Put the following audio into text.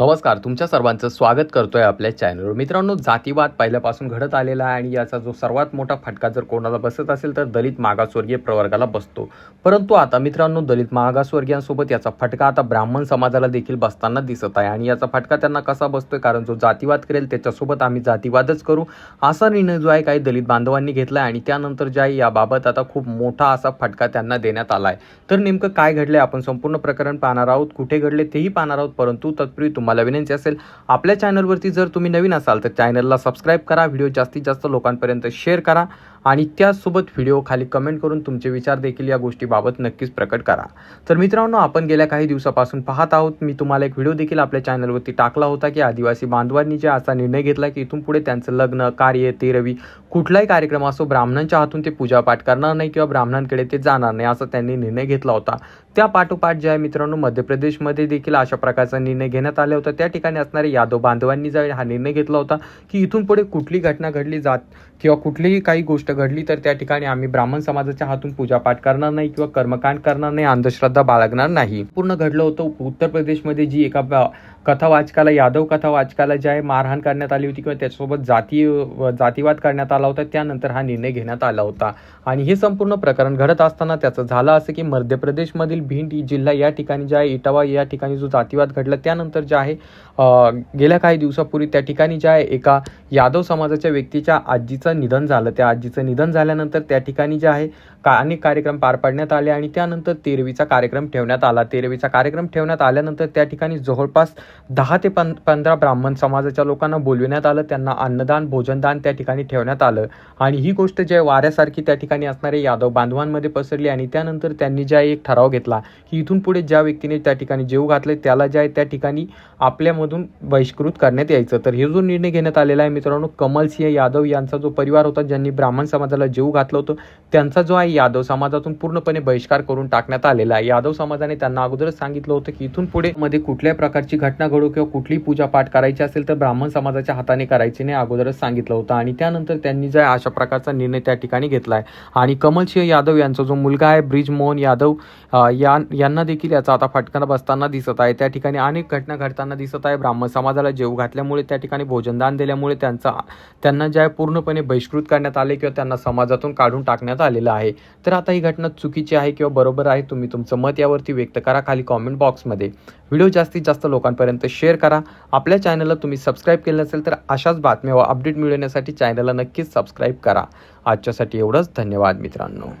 नमस्कार तुमच्या सर्वांचं स्वागत करतोय आपल्या चॅनलवर मित्रांनो जातीवाद पहिल्यापासून घडत आलेला आहे आणि याचा जो सर्वात मोठा फटका जर कोणाला बसत असेल तर दलित मागासवर्गीय प्रवर्गाला बसतो. परंतु आता मित्रांनो दलित मागासवर्गीयांसोबत याचा फटका आता ब्राह्मण समाजाला देखील बसताना दिसत आहे आणि याचा फटका त्यांना कसा बसतोय? कारण जो जातीवाद करेल त्याच्यासोबत आम्ही जातीवादच करू. असा निर्णय जो आहे काही दलित बांधवांनी घेतला आहे आणि त्यानंतर जे आहे याबाबत आता खूप मोठा असा फटका त्यांना देण्यात आला आहे तर नेमकं काय घडलंय? आपण संपूर्ण प्रकरण पाहणार आहोत. कुठे घडले तेही पाहणार आहोत. परंतु तत्पूर्वी तुम्हाला विनंती असेल आपल्या चॅनलवरती जर तुम्ही नवीन असाल तर चॅनलला सबस्क्राईब करा. व्हिडिओ जास्तीत जास्त लोकांपर्यंत शेअर करा. आणि त्याचसोबत व्हिडिओ खाली कमेंट करून तुमचे विचार देखील या गोष्टीबाबत नक्कीच प्रकट करा. तर मित्रांनो आपण गेल्या काही दिवसापासून पाहत आहोत. मी तुम्हाला एक व्हिडिओ देखील आपल्या चॅनलवरती टाकला होता की आदिवासी बांधवांनी जे असा निर्णय घेतला की इथून पुढे त्यांचं लग्न कार्य ते रवी कुठलाही कार्यक्रम असो ब्राह्मणांच्या हातून ते पूजापाठ करणार नाही किंवा ब्राह्मणांकडे ते जाणार नाही असा त्यांनी निर्णय घेतला होता. त्या पाठोपाठ जे आहे मित्रांनो मध्य प्रदेशमध्ये देखील अशा प्रकारचा निर्णय घेण्यात आला होता. त्या ठिकाणी असणारे यादव बांधवांनी जे हा निर्णय घेतला होता की इथून पुढे कुठली घटना घडली जात किंवा कुठलीही काही गोष्ट घडली तर त्या ठिकाणी आम्ही ब्राह्मण समाजाच्या हातून पूजापाठ करणार नाही किंवा कर्मकांड करणार नाही अंधश्रद्धा बाळगणार नाही. पूर्ण घडलं होतं उत्तर प्रदेशमध्ये जी एका कथावाचकाला कथा वाचकाला यादव कथा वाचकाला जे आहे मारहाण करण्यात आली होती किंवा त्याच्यासोबत जाती जातीवाद करण्यात आला होता त्यानंतर हा निर्णय घेण्यात आला होता. आणि हे संपूर्ण प्रकरण घडत असताना त्याचं झालं असं की मध्य प्रदेशमधील भिंड जिल्हा या ठिकाणी जे आहे इटावा या ठिकाणी जो जातीवाद घडला त्यानंतर जे आहे गेल्या काही दिवसापूर्वी त्या ठिकाणी जे आहे एका यादव समाजाच्या व्यक्तीच्या आजीचं निधन झालं. त्या आजीचं निधन झाल्यानंतर त्या ठिकाणी जे आहे का अनेक कार्यक्रम पार पाडण्यात आले आणि त्यानंतर तेरवीचा कार्यक्रम ठेवण्यात आला. तेरवीचा कार्यक्रम ठेवण्यात आल्यानंतर त्या ठिकाणी जवळपास दहा ते पं पंधरा ब्राह्मण समाजाच्या लोकांना बोलविण्यात आलं. त्यांना अन्नदान भोजनदान त्या ठिकाणी ठेवण्यात आलं. आणि ही गोष्ट जे वाऱ्यासारखी त्या ठिकाणी असणारे यादव बांधवांमध्ये पसरली आणि त्यानंतर त्यांनी ज्या एक ठराव घेतला की इथून पुढे ज्या व्यक्तीने त्या ठिकाणी जेव घातले त्याला ज्या आहे त्या ठिकाणी आपल्यामधून बहिष्कृत करण्यात यायचं. तर हे जो निर्णय घेण्यात आलेला आहे मित्रांनो कमल सिंह यादव यांचा जो परिवार होता ज्यांनी ब्राह्मण समाजाला जेव घातलं होतं. त्यांचा जो आहे यादव समाजातून पूर्णपणे बहिष्कार करून टाकण्यात आलेला आहे. यादव समाजाने त्यांना अगोदरच सांगितलं होतं की इथून पुढे मध्ये कुठल्याही प्रकारची घटना घडू किंवा कुठलीही पूजा पाठ करायची असेल तर ब्राह्मण समाजाच्या हाताने करायची नाही अगोदरच सांगितलं होतं. आणि त्यानंतर त्यांनी जे अशा प्रकारचा निर्णय त्या ठिकाणी घेतला आहे. आणि कमल सिंह यादव यांचा जो मुलगा आहे ब्रिज मोहन यादव या यांना देखील याचा आता फटका बसताना दिसत आहे. त्या ठिकाणी अनेक घटना घडताना दिसत आहे. ब्राह्मण समाजाला जेव घातल्यामुळे त्या ठिकाणी भोजनदान दिल्यामुळे त्यांचा त्यांना जे आहे पूर्णपणे बहिष्कृत करण्यात आले किंवा त्यांना समाजातून काढून टाकण्यात आलेलं आहे. तर आता ही घटना चुकीची आहे किंवा बरोबर आहे तुम्ही तुमचं मत यावरती व्यक्त करा खाली कॉमेंट बॉक्समध्ये व्हिडिओ जास्तीत जास्त लोकांपर्यंत शेअर करा. आपल्या चॅनलला तुम्ही सबस्क्राईब केलं नसेल तर अशाच बातम्या व अपडेट मिळवण्यासाठी चॅनलला नक्कीच सबस्क्राईब करा. आजच्यासाठी एवढंच. धन्यवाद मित्रांनो.